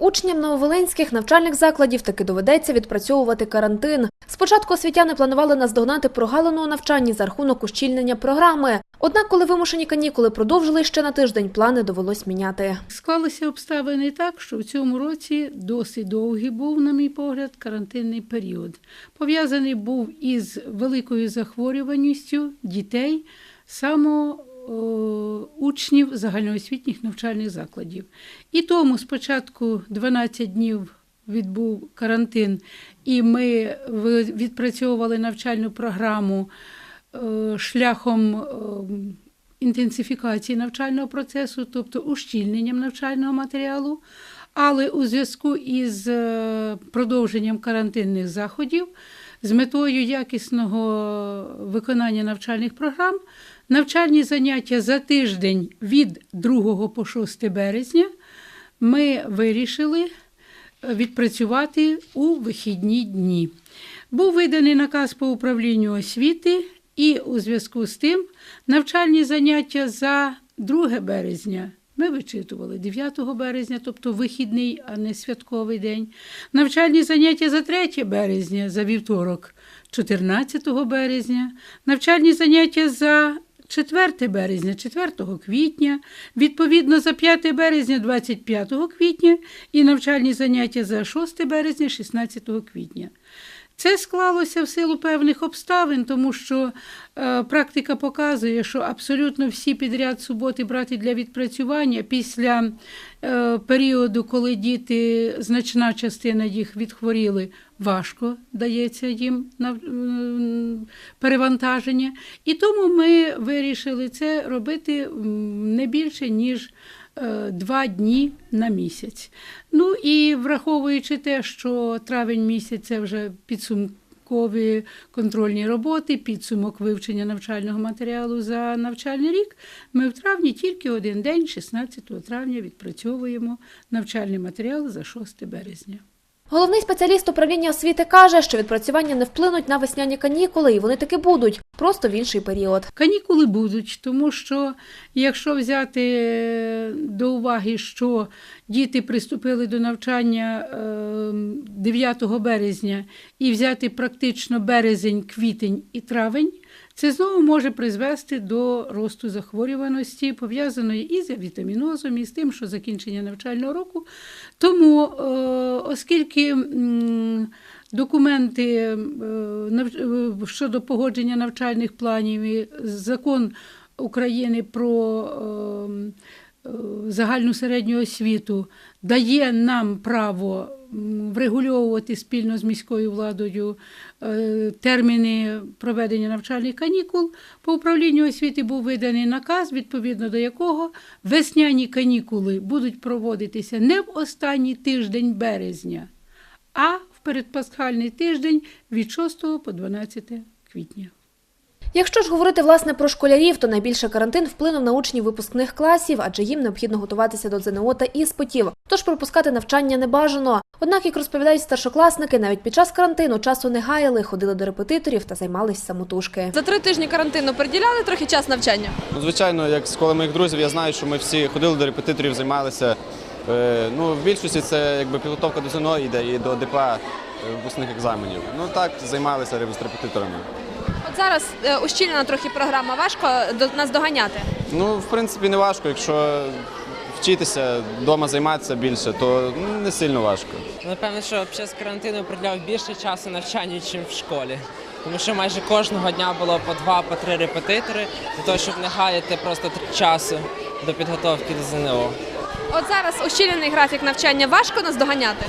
Учням нововолинських навчальних закладів таки доведеться відпрацьовувати карантин. Спочатку освітяни планували наздогнати прогалину у навчанні за рахунок ущільнення програми. Однак, коли вимушені канікули продовжили ще на тиждень, плани довелось міняти. Склалися обставини так, що в цьому році досить довгий був, на мій погляд, карантинний період. Пов'язаний був із великою захворюваністю дітей, саме о, учнів загальноосвітніх навчальних закладів. І тому спочатку 12 днів відбув карантин, і ми відпрацьовували навчальну програму е, шляхом е, інтенсифікації навчального процесу, тобто ущільненням навчального матеріалу. Але у зв'язку із е, продовженням карантинних заходів з метою якісного виконання навчальних програм навчальні заняття за тиждень від 2 по 6 березня ми вирішили відпрацювати у вихідні дні. Був виданий наказ по управлінню освіти, і у зв'язку з тим навчальні заняття за 2 березня. Ми вичитували 9 березня, тобто вихідний, а не святковий день. Навчальні заняття за 3 березня, за вівторок, 14 березня. Навчальні заняття за 4 березня, 4 квітня, відповідно за 5 березня, 25 квітня і навчальні заняття за 6 березня, 16 квітня. Це склалося в силу певних обставин, тому що е, практика показує, що абсолютно всі підряд суботи брати для відпрацювання після е, періоду, коли діти, значна частина їх відхворіли, важко дається їм на м, перевантаження. І тому ми вирішили це робити не більше, ніж е, два дні на місяць. Ну і враховуючи те, що травень місяць це вже підсумкові контрольні роботи, підсумок вивчення навчального матеріалу за навчальний рік, ми в травні тільки один день, 16 травня, відпрацьовуємо навчальний матеріал за 6 березня. Головний спеціаліст управління освіти каже, що відпрацювання не вплинуть на весняні канікули, і вони таки будуть, просто в інший період. Канікули будуть, тому що якщо взяти е, до уваги, що діти приступили до навчання е, 9 березня і взяти практично березень, квітень і травень, це знову може призвести до росту захворюваності, пов'язаної і з вітамінозом, і з тим, що закінчення навчального року. Тому, е, оскільки документи е, е, щодо погодження навчальних планів, і закон України про е, е, загальну середню освіту дає нам право врегульовувати спільно з міською владою терміни проведення навчальних канікул. По управлінню освіти був виданий наказ, відповідно до якого весняні канікули будуть проводитися не в останній тиждень березня, а передпасхальний тиждень від 6 по 12 квітня. Якщо ж говорити власне про школярів, то найбільше карантин вплинув на учнів випускних класів, адже їм необхідно готуватися до ЗНО та іспитів. Тож пропускати навчання не бажано. Однак, як розповідають старшокласники, навіть під час карантину часу не гаяли, ходили до репетиторів та займались самотужки. За три тижні карантину приділяли трохи час навчання. Ну, звичайно, як з коли моїх друзів, я знаю, що ми всі ходили до репетиторів, займалися. Е, Ну, в більшості це якби підготовка до ЗНО йде і до ДПА е, випускних екзаменів. Ну так, займалися з репетиторами. От зараз е, ущільнена трохи програма. Важко нас доганяти. Ну, в принципі, не важко. Якщо вчитися, вдома займатися більше, то ну, не сильно важко. Напевно, що під час карантину приділяв більше часу навчанню, ніж в школі. Тому що майже кожного дня було по два, по три репетитори, для того, щоб не гаяти просто часу до підготовки до ЗНО. От зараз ущільнений графік навчання важко нас доганяти.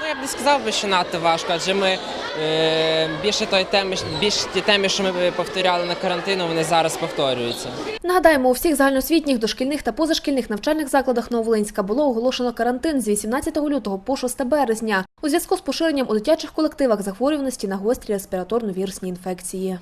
Ну, я б не сказав би, що надто важко, адже ми е, більше той теми, більше ті теми, що ми повторяли на карантину, вони зараз повторюються. Нагадаємо, у всіх загальноосвітніх, дошкільних та позашкільних навчальних закладах Нововолинська було оголошено карантин з 18 лютого по 6 березня у зв'язку з поширенням у дитячих колективах захворюваності на гострі респіраторно-вірусні інфекції.